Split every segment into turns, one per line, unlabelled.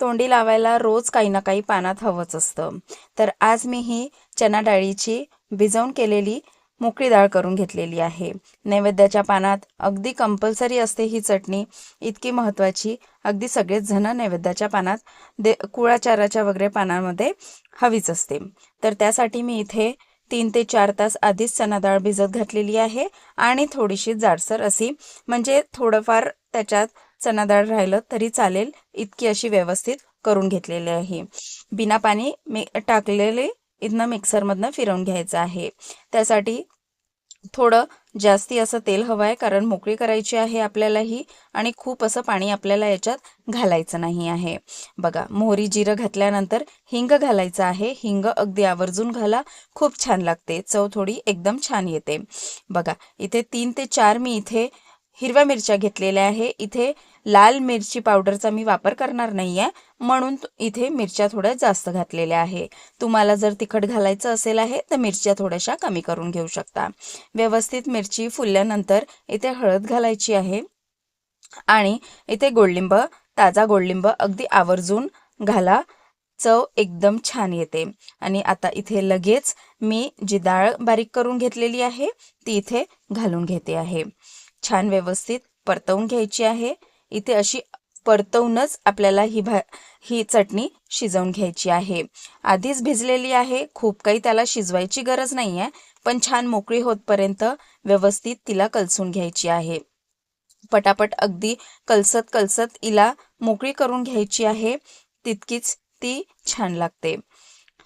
तोंडी लावायला रोज काही ना काही पानात हवंच असतं. तर आज मी ही चना डाळीची भिजवून केलेली मोकळी डाळ करून घेतलेली आहे. नैवेद्याच्या पानात अगदी कंपल्सरी असते ही चटणी. इतकी महत्त्वाची अगदी सगळेच जण नैवेद्याच्या पानात दे कुळाचाराच्या वगैरे पानामध्ये हवीच असते. तर त्यासाठी मी इथे तीन ते चार तास आधीच चना डाळ भिजत घातलेली आहे आणि थोडीशी जाडसर अशी म्हणजे थोडंफार त्याच्यात चणा डाळ राहिलं तरी चालेल. इतकी अशी व्यवस्थित करून घेतलेली आहे. बिना पाणी मी टाकलेले इथनं मिक्सरमधनं फिरवून घ्यायचं आहे. त्यासाठी थोडं जास्ती असं तेल हवं आहे कारण मोकळी करायची आहे आपल्याला ही आणि खूप असं पाणी आपल्याला याच्यात घालायचं नाही आहे. बघा मोहरी जिरं घातल्यानंतर हिंग घालायचं आहे. हिंग अगदी आवर्जून घाला. खूप छान लागते. चव थोडी एकदम छान येते. बघा इथे तीन ते चार मी इथे हिरव्या मिरच्या घेतलेल्या आहे. इथे लाल मिरची पावडरचा मी वापर करणार नाही आहे म्हणून इथे मिरच्या थोड्या जास्त घातलेल्या आहे. तुम्हाला जर तिखट घालायचं असेल आहे तर मिरच्या थोड्याशा कमी करून घेऊ शकता. व्यवस्थित मिरची फुलल्यानंतर इथे हळद घालायची आहे. आणि इथे गोडलिंब ताजा गोडलिंब अगदी आवर्जून घाला. चव एकदम छान येते. आणि आता इथे लगेच मी जी डाळ बारीक करून घेतलेली आहे ती इथे घालून घेते आहे. छान व्यवस्थित परतवून घ्यायची आहे. इथे अशी परतवूनच आपल्याला ही भा ही चटणी शिजवून घ्यायची आहे. आधीच भिजलेली आहे. खूप काही त्याला शिजवायची गरज नाही आहे पण छान मोकळी होतपर्यंत व्यवस्थित तिला कलसून घ्यायची आहे. पटापट अगदी कलसत कलसत इला मोकळी करून घ्यायची आहे. तितकीच ती छान लागते.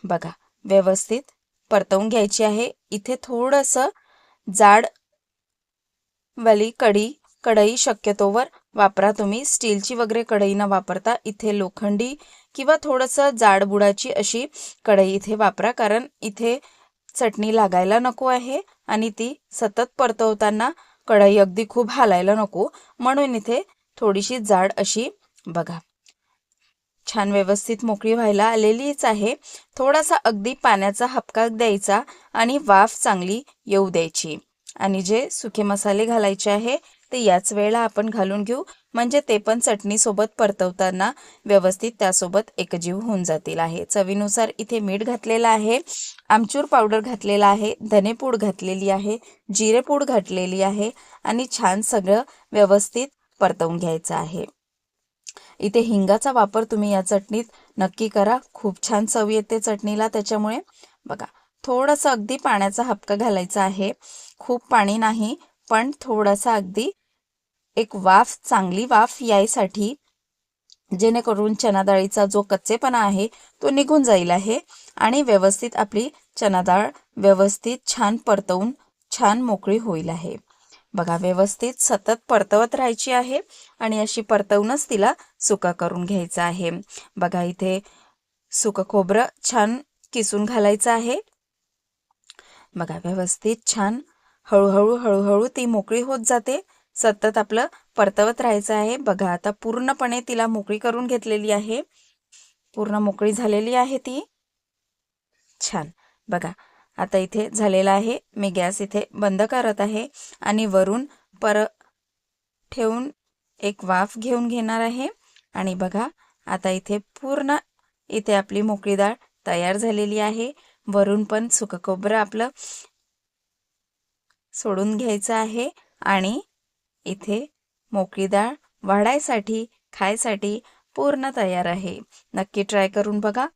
बघा व्यवस्थित परतवून घ्यायची आहे. इथे थोडंसं जाड वाली कढी कढई शक्यतोवर वापरा. तुम्ही स्टीलची वगैरे कढई न वापरता इथे लोखंडी किंवा थोडंसं जाडबुडाची अशी कढई इथे वापरा. कारण इथे चटणी लागायला नको आहे आणि ती सतत परतवताना कढई अगदी खूप हालायला नको. म्हणून इथे थोडीशी जाड अशी बघा. छान व्यवस्थित मोकळी व्हायला आलेलीच आहे. थोडासा अगदी पाण्याचा हपका द्यायचा आणि वाफ चांगली येऊ द्यायची. आणि जे सुके मसाले घालायचे आहे ते याच वेळेला आपण घालून घेऊ. म्हणजे ते पण चटणीसोबत परतवताना व्यवस्थित त्यासोबत एकजीव होऊन जातील आहे. चवीनुसार इथे मीठ घातलेलं आहे आमचूर पावडर घातलेला आहे धनेपूड घातलेली आहे जिरेपूड घातलेली आहे आणि छान सगळं व्यवस्थित परतवून घ्यायचं आहे. इथे हिंगाचा वापर तुम्ही या चटणीत नक्की करा. खूप छान चव येते चटणीला त्याच्यामुळे. बघा थोडंसं अगदी पाण्याचा हपका घालायचा आहे. खूप पाणी नाही पण थोडासा अगदी एक वाफ चांगली वाफ यायसाठी जेणेकरून चना डाळीचा जो कच्चेपणा आहे तो निघून जाईल आहे. आणि व्यवस्थित आपली चना डाळ व्यवस्थित छान परतवून छान मोकळी होईल आहे. बघा व्यवस्थित सतत परतवत राहायची आहे आणि अशी परतवूनच तिला सुका करून घ्यायचं आहे. बघा इथे सुकं खोबरं छान किसून घालायचं आहे. बघा व्यवस्थित छान. हळूहळू हळूहळू ती मोकळी होत जाते. सतत आपलं परतवत राहायचं आहे. बघा आता पूर्णपणे तिला मोकळी करून घेतलेली आहे. पूर्ण मोकळी झालेली आहे ती. छान. बघा आता इथे झालेला आहे. मी गॅस इथे बंद करत आहे आणि वरून पर ठेवून एक वाफ घेऊन घेणार आहे. आणि बघा आता इथे पूर्ण इथे आपली मोकळी डाळ तयार झालेली आहे. वरून पण सुकं खोबरं आपलं सोडून घ्यायचं आहे आणि इथे मोकळी डाळ वाढायसाठी खायसाठी पूर्ण तयार आहे. नक्की ट्राय करून बघा.